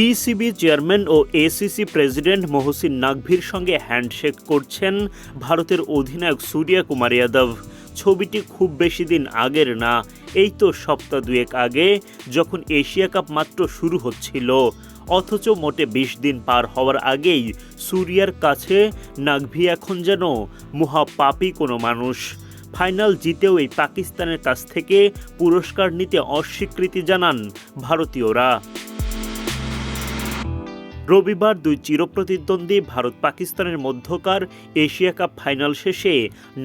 PCB chairman ও ACC president Mohsin নাকভির সঙ্গে হ্যান্ডশেক করছেন ভারতের অধিনায়ক সূর্যা কুমার যাদব। ছবিটি খুব বেশি দিন আগের না, এই তো সপ্তাহ দুয়েক আগে, যখন এশিয়া কাপ মাত্র শুরু হচ্ছিল। অথচ মোটে বিশ দিন পার হওয়ার আগেই সুরিয়ার কাছে নাকভি এখন যেন মহাপাপী কোনো মানুষ। ফাইনাল জিতেও এই পাকিস্তানের কাছ থেকে পুরস্কার নিতে অস্বীকৃতি জানান ভারতীয়রা। রবিবার দুই চিরপ্রতিদ্বন্দ্বী ভারত পাকিস্তানের মধ্যকার এশিয়া কাপ ফাইনাল শেষে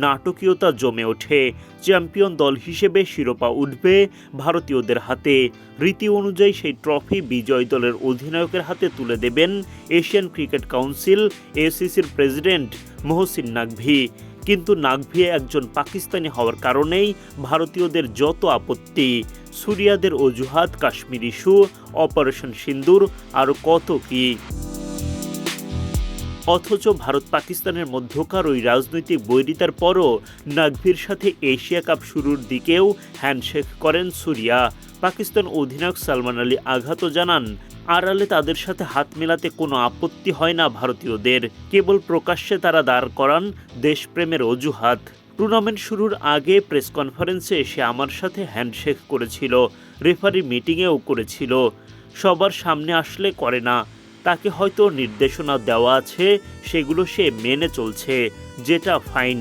নাটকীয়তা জমে ওঠে। চ্যাম্পিয়ন দল হিসেবে শিরোপা উঠবে ভারতীয়দের হাতে। রীতি অনুযায়ী সেই ট্রফি বিজয় দলের অধিনায়কের হাতে তুলে দেবেন এশিয়ান ক্রিকেট কাউন্সিল এসিসির প্রেসিডেন্ট মহসিন নাকভি কিন্তু নাকভি একজন পাকিস্তানি হওয়ার কারণেই ভারতীয়দের যত আপত্তি। সুরিয়াদের অজুহাত, কাশ্মীর ইস্যু অপারেশন সিন্দুর, আর কত কি? অথচ ভারত পাকিস্তানের মধ্যকার ওই রাজনৈতিক বৈরিতার পরও নাকভির সাথে এশিয়া কাপ শুরুর দিকেও হ্যান্ডশেক করেন সুরিয়া। পাকিস্তান অধিনায়ক সালমান আলী আঘাত জানান, আড়ালে তাদের সাথে হাত মেলাতে কোনো আপত্তি হয় না ভারতীয়দের। কেবল প্রকাশ্যে তারা দাঁড় করান দেশপ্রেমের অজুহাত। টুর্নামেন্ট শুরুর আগে প্রেস কনফারেন্সে এসে আমার সাথে হ্যান্ডশেক করেছিল, রেফারি মিটিংয়েও করেছিল। সবার সামনে আসলে করে না, তাকে হয়তো নির্দেশনা দেওয়া আছে, সেগুলো সে মেনে চলছে, যেটা ফাইন।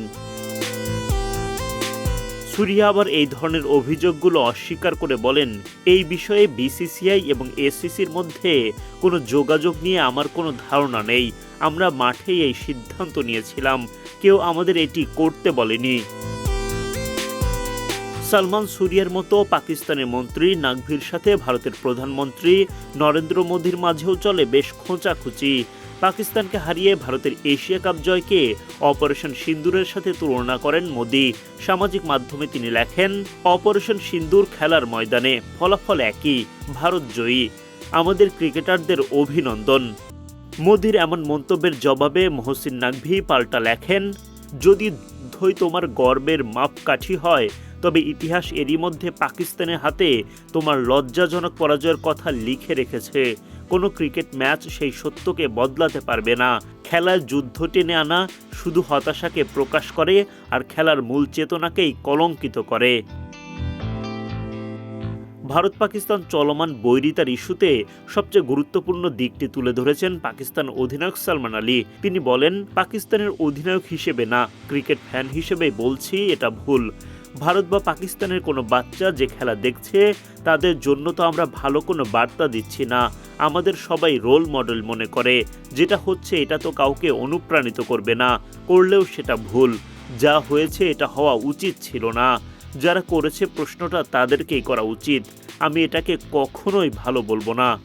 সুরিয়া আবার এই ধরনের অভিযোগগুলো অস্বীকার করে বলেন, এই বিষয়ে বিসিসিআই এবং এসিসির মধ্যে কোনো যোগাযোগ নিয়ে আমার কোনো ধারণা নেই। আমরা মাঠেই এই সিদ্ধান্ত নিয়েছিলাম। কেউ আমাদের এটি করতে বলেনি। সালমান সুরিয়ার মতো পাকিস্তানের মন্ত্রী নাকভির সাথে ভারতের প্রধানমন্ত্রী নরেন্দ্র মোদীর মাঝেও চলে বেশ খোঁচাখুচি। পাকিস্তানকে হারিয়ে ভারতের এশিয়া কাপ জয়কে অপারেশন সিন্দুরের সাথে তুলনা করেন মোদি। সামাজিক মাধ্যমে তিনি লেখেন, অপারেশন সিন্দুর খেলার ময়দানে ফলাফল একই, ভারত জয়ী। আমাদের ক্রিকেটারদের অভিনন্দন। মোদির এমন মন্তব্যের জবাবে মহসিন নাকভি পাল্টা লেখেন, যদি যুদ্ধই তোমার গর্বের মাপকাঠি হয় তবে ইতিহাস এরই মধ্যে পাকিস্তানের হাতে তোমার লজ্জাজনক পরাজয়ের কথা লিখে রেখেছে। কোনো ক্রিকেট ম্যাচ সেই সত্যকে বদলাতে পারবে না। খেলায় যুদ্ধ টেনে আনা শুধু হতাশাকে প্রকাশ করে আর খেলার মূল চেতনাকেই কলঙ্কিত করে। ভারত পাকিস্তান চলমান বৈরিতার ইস্যুতে সবচেয়ে গুরুত্বপূর্ণ দিকটি তুলে ধরেছেন পাকিস্তান অধিনায়ক সালমান আলী। তিনি বলেন, পাকিস্তানের অধিনায়ক হিসেবে না, ক্রিকেট ফ্যান হিসেবে বলছি এটা ভুল। ভারত বা পাকিস্তানের কোনো বাচ্চা যে খেলা দেখছে, তাদের জন্য তো আমরা ভালো কোনো বার্তা দিচ্ছি না। আমাদের সবাই রোল মডেল মনে করে। যেটা হচ্ছে, এটা তো কাউকে অনুপ্রাণিত করবে না। করলেও সেটা ভুল। যা হয়েছে, এটা হওয়া উচিত ছিল না। যারা করেছে প্রশ্নটা তাদেরকেই করা উচিত। আমি এটাকে কখনোই ভালো বলব না।